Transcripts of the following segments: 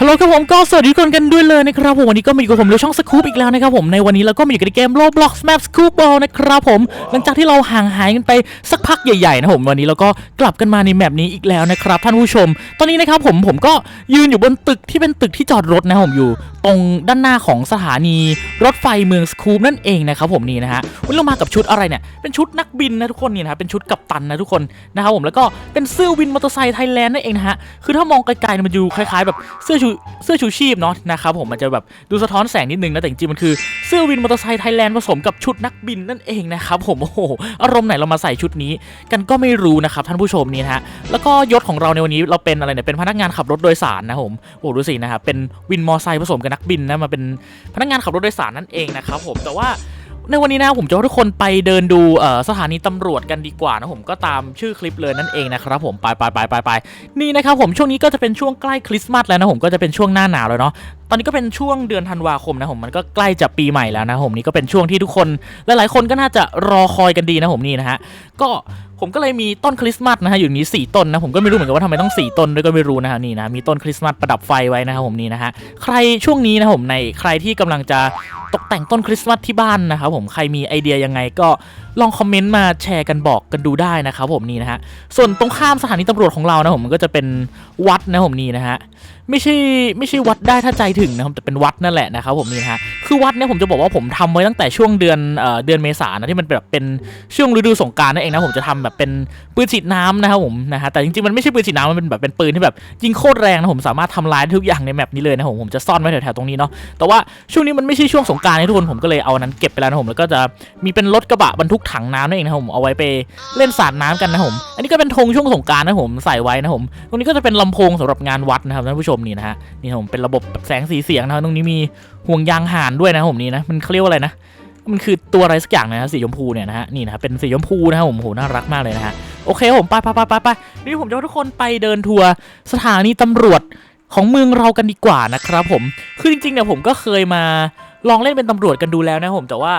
ฮัลโหลครับผมก็สวัสดีทุกคนกันด้วยเลยนะครับผมวันนี้ก็มาอยู่กับผมในช่องสกู๊ปอีกแล้วนะครับผมในวันนี้เราก็มาอยู่กันในเกม Roblox Map Scoop Ball นะครับผมหลังจากที่เราห่างหายกันไปสักพักใหญ่ๆนะผมวันนี้เราก็กลับกันมาในแมปนี้อีกแล้วนะครับท่านผู้ชม ตอนนี้นะครับผมผมก็ยืนอยู่บนตึกที่เป็นตึกที่จอดรถนะครับผมอยู่ ตรงด้านหน้าของสถานีรถไฟเมืองสคูปนั่นเองนะครับผมนี่นะฮะวันนี้เรามากับชุดอะไรเนี่ยเป็นชุดนักบินนะทุกคนนี่นะเป็นชุดกัปตันนะทุกคนนะครับผมแล้วก็เป็นเสื้อวินมอเตอร์ไซค์ไทยแลนด์นั่นเองนะฮะคือถ้ามองไกลๆมันดูคล้ายๆแบบเสื้อชูเสื้อชูชีพเนาะนะครับผมมันจะแบบดูสะท้อนแสงนิดนึงนะแต่จริงมันคือเสื้อวินมอเตอร์ไซค์ไทยแลนด์ผสมกับชุดนักบินนั่นเองนะครับผมโอ้โหอารมณ์ไหนเรามาใส่ชุดนี้ กันก็ไม่รู้นะครับท่านผู้ชมนี่ฮะแล้วก็ยศของเราในวันนี้เราเป็นอะไรเนี่ยเป็นพนักงานขับรถโดยสารนะผมโอ้ดูสินะครับเป็นวินมอเตอร์ไซค์ผสมกับนักบินนะมาเป็นพนักงานขับรถโดยสารนั่นเองนะครับผมแต่ว่า ในวันนี้นะผมจะให้ทุกคนไปเดินดูสถานีตำรวจกันดีกว่านะผมก็ตามชื่อคลิปเลยนั่นเองนะครับผมไปไปไปไปไปนี่นะครับผมช่วงนี้ก็จะเป็นช่วงใกล้คริสต์มาสแล้วนะผมก็จะเป็นช่วงหน้าหนาวแล้วเนาะตอนนี้ก็เป็นช่วงเดือนธันวาคมนะผมมันก็ใกล้จะปีใหม่แล้วนะผมนี่ก็เป็นช่วงที่ทุกคนหลายๆคนก็น่าจะรอคอยกันดีนะผมนี่นะฮะก็ ผมก็เลยมีต้นคริสต์มาสนะฮะอยู่นี้สี่ต้นนะผมก็ไม่รู้เหมือนกันว่าทำไมต้องสี่ต้นด้วยก็ไม่รู้นะฮะนี่นะมีต้นคริสต์มาสประดับไฟไว้นะครับผมนี่นะฮะใครช่วงนี้นะผมในใครที่กำลังจะตกแต่งต้นคริสต์มาสที่บ้านนะครับผมใครมีไอเดียยังไงก็ลองคอมเมนต์มาแชร์กันบอกกันดูได้นะครับผมนี่นะฮะส่วนตรงข้ามสถานีตำรวจของเรานะผมก็จะเป็นวัดนะผมนี่นะฮะไม่ใช่ไม่ใช่วัดได้ถ้าใจถึงนะครับแต่เป็นวัดนั่นแหละนะครับผมนี่ฮะคือวัดเนี่ยผมจะบอกว่าผมทำไว้ตั้งแต่ช่วงเดือนเอ่อเดือนเมษานะที่มันแบบเป็นช่วงฤดูสงการนั่นเองนะผมจะทำแบบเป็นปืนฉีดน้ำนะครับผมนะฮะแต่จริงๆมันไม่ใช่ปืนฉีดน้ำมันเป็นแบบเป็นปืนที่แบบยิงโคตรแรงนะผมสามารถทำลายทุกอย่างในแมปนี้เลยนะผมผมจะซ่อนไว้แถวๆตรงนี้เนาะแต่ว่าช่วงนี้มันไม่ใช่ช่วงสงการนะทุกคนผมก็เลยเอาอันนั้นเก็บไปแล้วนะผมแล้วก็จะมีเป็นรถกระบะบรรทุกถังน้ำนั่นเองนะครับผมเอาไว้ไปเล่นสาดน้ำกันนะผมอันนี้ก็เป็นธงช่วงสงการนะผมใส่ไว้นะผมตรงนี้ก็จะเป็นลำโพงสำหรับงานวัดนะครับท่านผู้ชมนี่นะฮะนี่ผมเป็นระบบแสงสีเสียงนะครับตรงนี้มีห่วงยางห่านด้วยนะผมนี่นะมันเขาเรียกว่าอะไรนะมันคือตัวอะไรสักอย่างนะฮะสีชมพูเนี่ยนะฮะนี่นะครับเป็นสีชมพูนะครับผมโหน่ารักมากเลยนะฮะโอเคผมไปไปไปไปไปนี่ผมจะทุกคนไปเดินทัวร์สถานีตำรวจของเมืองเรากันดีกว่านะครับผมคือจริงๆเนี่ยผมก็เคยมาลองเล่นเป็นตำรวจกันดูแล้วนะผมแต่ว่า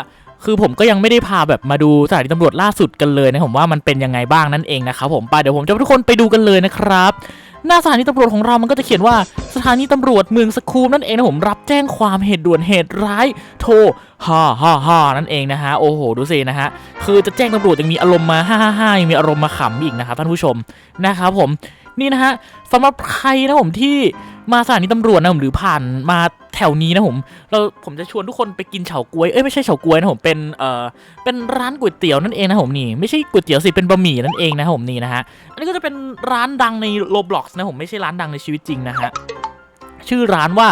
คือผมก็ยังไม่ได้พาแบบมาดูสถานีตำรวจล่าสุดกันเลยนะผมว่ามันเป็นยังไงบ้างนั่นเองนะครับผมไปเดี๋ยวผมจะทุกคนไปดูกันเลยนะครับ หน้าสถานีตำรวจของเรามันก็จะเขียนว่าสถานีตำรวจเมืองสคูมนั่นเองนะผมรับแจ้งความเหตุด่วนเหตุร้าย โทรฮ่าฮ่าฮ่านั่นเองนะฮะโอ้โหดูสินะฮะคือจะแจ้งตำรวจยังมีอารมณ์มาฮ่าฮ่าฮ่ายังมีอารมณ์มาขำอีกนะครับท่านผู้ชมนะครับผม นี่นะฮะสำหรับใครนะผมที่มาสถานีตำรวจนะผมหรือผ่านมาแถวนี้นะผมเราผมจะชวนทุกคนไปกินเฉาก๊วยเอ้ยไม่ใช่เฉาก๊วยนะผมเป็นเอ่อเป็นร้านก๋วยเตี๋ยวนั่นเองนะผมนี่ไม่ใช่ก๋วยเตี๋ยวสิเป็นบะหมี่นั่นเองนะผมนี่นะฮะอันนี้ก็จะเป็นร้านดังในโลบล็อกนะผมไม่ใช่ร้านดังในชีวิตจริงนะฮะชื่อร้านว่า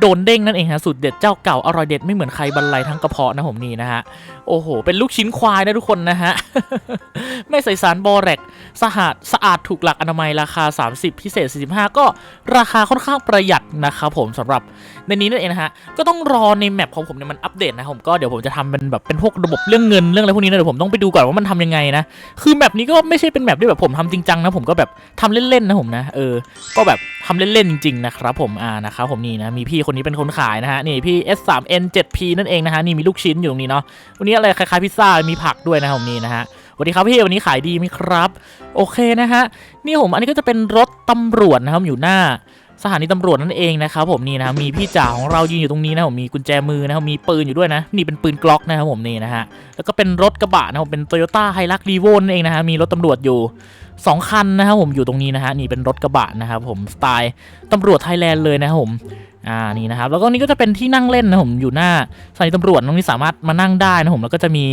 โดนเด้งนั่นเองฮะสูตรเด็ดเจ้าเก่าอร่อยเด็ดไม่เหมือนใครบรรลัยทั้งกระเพาะนะผมนี่นะฮะโอ้โห เป็นลูกชิ้นควายนะทุกคนนะฮะ ไม่ใส่สารบอแรกสะอาดสะอาดถูกหลักอนามัยราคา 30 พิเศษ 45 ก็ราคาค่อนข้างประหยัดนะครับผมสำหรับในนี้นั่นเองนะฮะก็ต้องรอในแมปของผมเนี่ยมันอัปเดตนะผมก็เดี๋ยวผมจะทำเป็นแบบเป็นพวกระบบเรื่องเงินเรื่องอะไรพวกนี้นะเดี๋ยวผมต้องไปดูก่อนว่ามันทำยังไงนะคือแมปนี้ก็ไม่ใช่เป็นแมปที่แบบผมทำจริงจังนะผมก็แบบทำเล่นๆนะผมนะเออ ก็แบบทำเล่นๆจริงๆนะครับผมอ่านะครับผมนี่นะมีพี่คนนี้เป็นคนขายนะฮะนี่พี่ S3N7P นั่นเองนะฮะนี่มีลูกชิ้นอยู่ตรงนี้เนาะวันนี้อะไรคล้ายๆพิซซ่ามีผักด้วยนะผมนี่นะฮะสวัสดีครับพี่วันนี้ขายดีไหมครับ โอเคนะฮะนี่ผมอันนี้ก็จะเป็นรถตำรวจนะครับอยู่หน้า สถานีตำรวจนั่นเองนะครับผมนี่นะมีพี่จ่าของเรายืนอยู่ตรงนี้นะผมมีกุญแจมือนะครับมีปืนอยู่ด้วยนะ นี่เป็นปืนกล็อกนะครับผมนี่นะฮะแล้วก็เป็นรถกระบะนะครับเป็น Toyota Hilux Revo นั่นเองนะฮะมีรถตำรวจอยู่สองคันนะครับผมอยู่ตรงนี้นะฮะนี่เป็นรถกระบะนะครับผมสไตล์ตำรวจไทยแลนด์เลยนะครับผมอ่านี่นะครับแล้วก็นี่ก็จะเป็นที่นั่งเล่นนะผมอยู่หน้าสถานีตำรวจตรงนี้สามารถมานั่งได้นะผมแล้วก็จะมี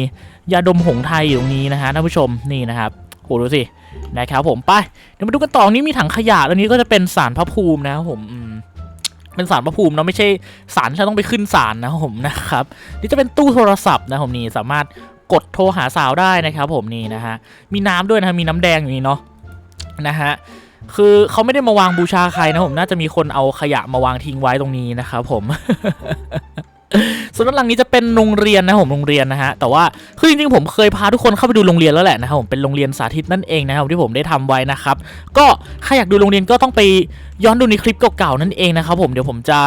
ยาดมหงไทยอยู่ตรงนี้นะฮะท่านผู้ชมนี่นะครับ โหดูสินะครับผมไปเดี๋ยวมาดูกันต่อนี้มีถังขยะแล้วนี้ก็จะเป็นสารพระภูมินะครับผมเป็นสารพระภูมิเนาะไม่ใช่สารที่เราต้องไปขึ้นศาลนะครับผมนะครับนี่จะเป็นตู้โทรศัพท์นะครับผมนี่สามารถกดโทรหาสาวได้นะครับผมนี่นะฮะมีน้ำด้วยนะมีน้ำแดงอยู่นี่เนาะนะฮะคือเขาไม่ได้มาวางบูชาใครนะผมน่าจะมีคนเอาขยะมาวางทิ้งไว้ตรงนี้นะครับผม ส่วนด้านหลังนี้จะเป็นโรงเรียนนะผมโรงเรียนนะฮะแต่ว่าคือจริงๆผมเคยพาทุกคนเข้าไปดูโรงเรียนแล้วแหละนะครับผมเป็นโรงเรียนสาธิตนั่นเองนะครับที่ผมได้ทำไว้นะครับก็ใครอยากดูโรงเรียนก็ต้องไปย้อนดูในคลิปเก่าๆนั่นเองนะครับผมเดี๋ยวผมจะ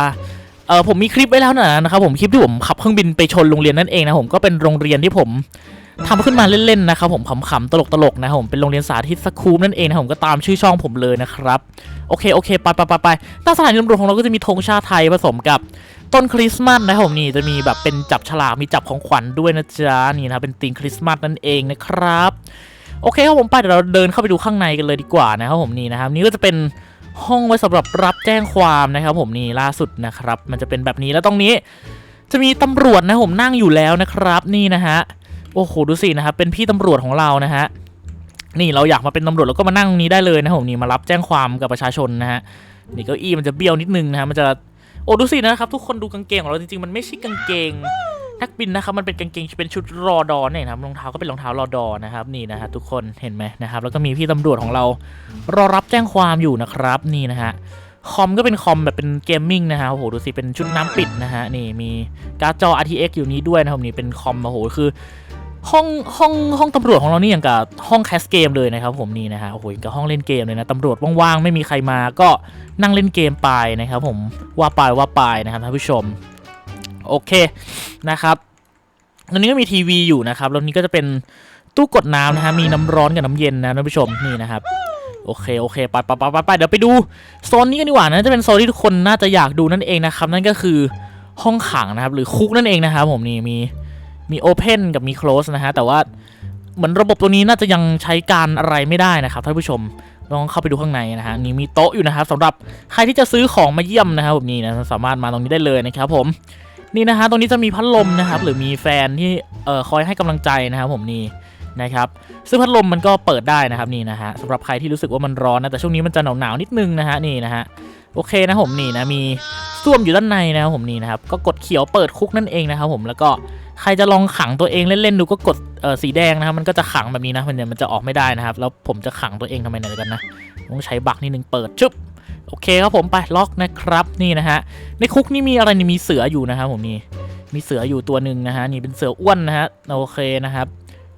เออผมมีคลิปไว้แล้วนะนะครับผมคลิปที่ผมขับเครื่องบินไปชนโรงเรียนนั่นเองนะผมก็เป็นโรงเรียนที่ผมทำขึ้นมาเล่นๆนะครับผมขำๆตลกๆนะครับผมเป็นโรงเรียนสาธิตสคูปนั่นเองนะผมก็ตามชื่อช่องผมเลยนะครับโอเคโอเคไปไปไปไปใต้สถานีตำรวจของเราก็จะมีธงชาติไทยผสมกับ ต้นคริสต์มาสนะครับผมนี่จะมีแบบเป็นจับฉลากมีจับของขวัญด้วยนะจ๊ะนี่นะเป็นธีมคริสต์มาสนั่นเองนะครับโอเคครับผมไปเดี๋ยวเราเดินเข้าไปดูข้างในกันเลยดีกว่านะครับผมนี่นะครับนี่ก็จะเป็นห้องไว้สำหรับรับแจ้งความนะครับ ผมนี่ล่าสุดนะครับ มันจะเป็นแบบนี้แล้วตรงนี้ จะมีตำรวจนะผมนั่งอยู่แล้วนะครับ นี่นะฮะโอ้โหดูสินะครับเป็นพี่ตำรวจของเรานะฮะนี่เราอยากมาเป็นตำรวจเราก็มานั่งตรงนี้ได้เลยนะผมนี่มารับแจ้งความกับประชาชนนะฮะนี่เก้าอี้มันจะเบี้ยวนิดนึงนะฮะมันจะ โอ้ดูสินะครับทุกคนดูกางเกงของเราจริงๆมันไม่ใช่กางเกงนักบินนะครับมันเป็นกางเกงเป็นชุดรอดอเนี่ยนะครับรองเท้าก็เป็นรองเท้ารอดอนะครับนี่นะฮะทุกคนเห็นไหมนะครับแล้วก็มีพี่ตำรวจของเรารอรับแจ้งความอยู่นะครับนี่นะฮะคอมก็เป็นคอมแบบเป็นเกมมิ่งนะฮะโอ้โหดูสิเป็นชุดน้ำปิดนะฮะนี่มีการ์ดจอ RTX อยู่นี้ด้วยนะครับนี่เป็นคอมโอ้โหคือ ห้องห้องห้องตำรวจของเรานี่อย่างกับห้องแคสเกมเลยนะครับผมนี่นะฮะโอ้โหอย่างกับห้องเล่นเกมเลยนะตำรวจว่างๆไม่มีใครมาก็นั่งเล่นเกมไปนะครับผมว่าไปว่าไปนะครับท่านผู้ชมโอเคนะครับตอนนี้ก็มีทีวีอยู่นะครับแล้วนี้ก็จะเป็นตู้กดน้ำนะฮะมีน้ำร้อนกับน้ำเย็นนะท่านผู้ชมนี่นะครับโอเคโอเคไปไปไปไปไปเดี๋ยวไปดูโซนนี้กันดีกว่านะจะเป็นโซนที่ทุกคนน่าจะอยากดูนั่นเองนะครับนั่นก็คือห้องขังนะครับหรือคุกนั่นเองนะครับผมนี่มี มีโอเพนกับมี close นะฮะ แต่ว่าเหมือนระบบตัวนี้น่าจะยังใช้การอะไรไม่ได้นะครับท่านผู้ชมลองเข้าไปดูข้างในนะฮะนี่มีโต๊ะอยู่นะครับสำหรับใครที่จะซื้อของมาเยี่ยมนะครับผมนี่นะสามารถมาตรงนี้ได้เลยนะครับผมนี่นะฮะตรงนี้จะมีพัดลมนะครับ หรือมีแฟนที่เอ่อคอยให้กำลังใจนะครับผมนี่นะครับซึ่งพัดลมมันก็เปิดได้นะครับนี่นะฮะสำหรับใครที่รู้สึกว่ามันร้อนนะแต่ช่วงนี้มันจะหนาวๆนิดนึงนะฮะนี่นะฮะโอเคนะผมนี่นะมีส้วมอยู่ด้านในนะครับผมนี่นะครับก็กดเขียวเปิดคุกนั่นเองนะครับผมแล้วก็ ใครจะลองขังตัวเองเล่นๆดูก็กดเอ่อสีแดงนะครับมันก็จะขังแบบนี้นะมันเนี่ยมันจะออกไม่ได้นะครับ แล้วผมจะขังตัวเองทำไมเนี่ยกันนะต้องใช้บักนิดนึงเปิดชึบโอเคครับผมไปล็อกนะครับนี่นะฮะในคุกนี่มีอะไรนี่มีเสืออยู่นะครับผมนี่มีเสืออยู่ตัวหนึ่งนะฮะนี่เป็นเสืออ้วนนะฮะโอเคนะครับ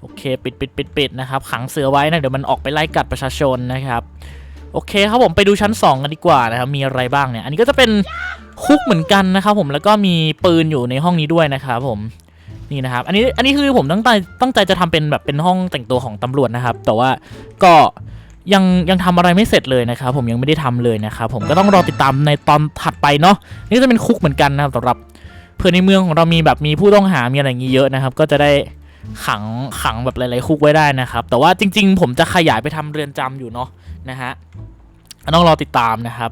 โอเคปิดปิดปิดปิดนะครับขังเสือไว้นะเดี๋ยวมันออกไปไล่กัดประชาชนนะครับโอเคครับผมไปดูชั้น 2 กันดีกว่านะครับมีอะไรบ้างเนี่ยอันนี้ก็จะเป็นคุกเหมือนกันนะครับผมแล้วก็มีปืนอยู่ในห้องนี้ด้วยนะครับผม นี่นะครับ อันนี้อันนี้คือผมตั้งใจตั้งใจจะทำเป็นแบบเป็นห้องแต่งตัวของตำรวจนะครับ แต่ว่าก็ยังยังทำอะไรไม่เสร็จเลยนะครับ ผมยังไม่ได้ทำเลยนะครับผมก็ต้องรอติดตามในตอนถัดไปเนาะนี่จะเป็นคุกเหมือนกันนะครับสำหรับเพื่อนในเมืองของเรามีแบบมีผู้ต้องหา มีอะไรอย่างนี้เยอะนะครับ ก็จะได้ขังขังแบบหลายๆคุกไว้ได้นะครับ แต่ว่าจริง ๆ ผมจะขยายไปทำเรือนจำอยู่เนาะนะฮะต้องรอติดตามนะครับ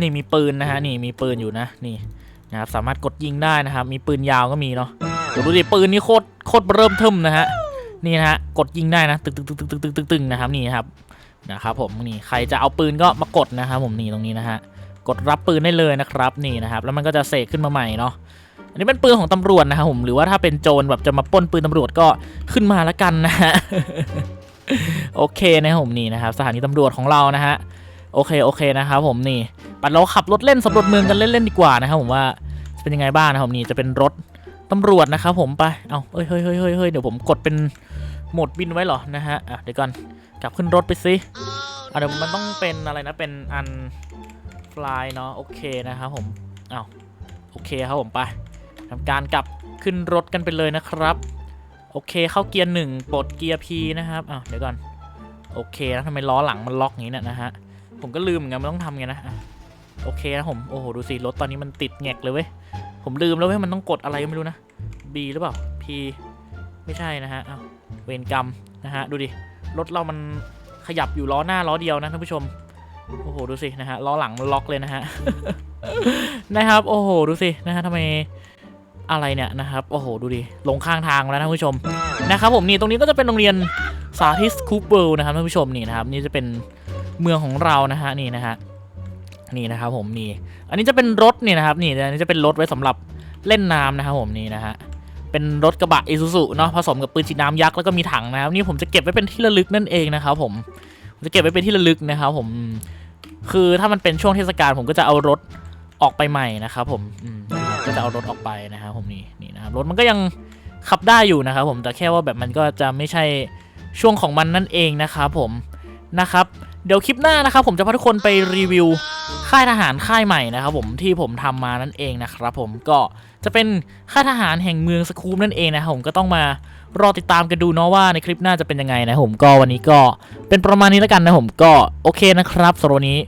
นี่มีปืนนะฮะนี่มีปืนอยู่นะนี่ นะครับสามารถกดยิงได้นะครับ มีปืนยาวก็มีเนาะเดี๋ยวดูดิปืนนี่โคตรโคตรเริ่มเทิมนะฮะนี่นะฮะกดยิงได้นะตึกตึกตึกตึกตึกตึกตึกตึกนะครับนี่นะครับนะครับผมนี่ใครจะเอาปืนก็มากดนะครับผมนี่ตรงนี้นะฮะกดรับปืนได้เลยนะครับนี่นะครับแล้วมันก็จะเสกขึ้นมาใหม่เนาะอันนี้เป็นปืนของตำรวจนะครับผมหรือว่าถ้าเป็นโจรแบบจะมาป้นปืนตำรวจก็ขึ้นมาล้วกันนะฮะโอเคนะครับผมนี่นะครับสถานีตำรวจของเรานะฮะโอเคโอเคนะครับผมนี่ ปัดเราขับรถเล่นสำรวจเมืองกันเล่นๆดีกว่านะครับผมว่าจะเป็นยังไงบ้างนะครับนี่จะเป็นรถตำรวจนะครับผมไป เอาเฮ้ยเฮ้ยเฮ้ยเฮ้ยเดี๋ยวผมกดเป็นโหมดบินไว้เหรอนะฮะอะเดี๋ยวก่อนกลับขึ้นรถไปสิอะเดี๋ยวมันต้องเป็นอะไรนะเป็นอันฟลายเนาะโอเคนะครับผมเอาโอเคครับผมไปทำการกลับขึ้นรถกันไปเลยนะครับ โอเคเข้าเกียร์หนึ่งปลดเกียร์ P นะครับอ้าวเดี๋ยวก่อน โอเคนะทำไมล้อหลังมันล็อกอย่างนี้เนี่ยนะฮะผมก็ลืมเหมือนกันมันต้องทำไงนะะ โอเคนะผม โอ้โห ดูสิ รถตอนนี้มันติดแงกเลยเว้ย ผมลืมแล้วเว้ย มันต้องกดอะไรก็ไม่รู้นะ B หรือเปล่า P ไม่ใช่นะฮะ เอาเวรกรรมนะฮะ ดูดิ รถเรามันขยับอยู่ล้อหน้าล้อเดียวนะท่านผู้ชม โอ้โห ดูสินะฮะ ล้อหลังล็อกเลยนะฮะ นะครับ โอ้โห ดูสินะฮะทำไมอะไรเนี่ยนะครับ โอ้โห ดูดิ ลงข้างทางแล้วท่านผู้ชม นะครับผมนี่ ตรงนี้ก็จะเป็นโรงเรียนสาธิตคูเบิลนะครับท่านผู้ชมนี่นะครับ นี่จะเป็นเมืองของเรานะฮะนี่นะฮะ นี่นะครับผมนี่ อันนี้จะเป็นรถนี่นะครับนี่อันนี้จะเป็นรถไว้สำหรับเล่นน้ำนะครับผมนี่นะฮะเป็นรถกระบะอิซูซุเนาะผสมกับปืนฉีดน้ำยักษ์แล้วก็มีถังนะครับนี่ผมจะเก็บไว้เป็นที่ระลึกนั่นเองนะครับผมผมจะเก็บไว้เป็นที่ระลึกนะครับผมคือถ้ามันเป็นช่วงเทศกาลผมก็จะเอารถออกไปใหม่นะครับผมก็จะเอารถออกไปนะครับผมนี่นี่นะครับรถมันก็ยังขับได้อยู่นะครับผมแต่แค่ว่าแบบมันก็จะไม่ใช่ช่วงของมันนั่นเองนะครับผมนะครับ เดี๋ยวคลิปหน้านะครับผมจะพาทุกคนไปรีวิวค่ายทหารค่ายใหม่นะครับผมที่ผมทำมานั่นเองนะครับผมก็จะเป็นค่ายทหารแห่งเมืองสคูปนั่นเองนะครับผมก็ต้องมารอติดตามกันดูเนาะว่าในคลิปหน้าจะเป็นยังไงนะผมก็วันนี้ก็เป็นประมาณนี้แล้วกันนะผมก็โอเคนะครับสำหรับวันนี้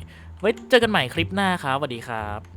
ไว้เจอกันใหม่คลิปหน้าครับสวัสดีครับ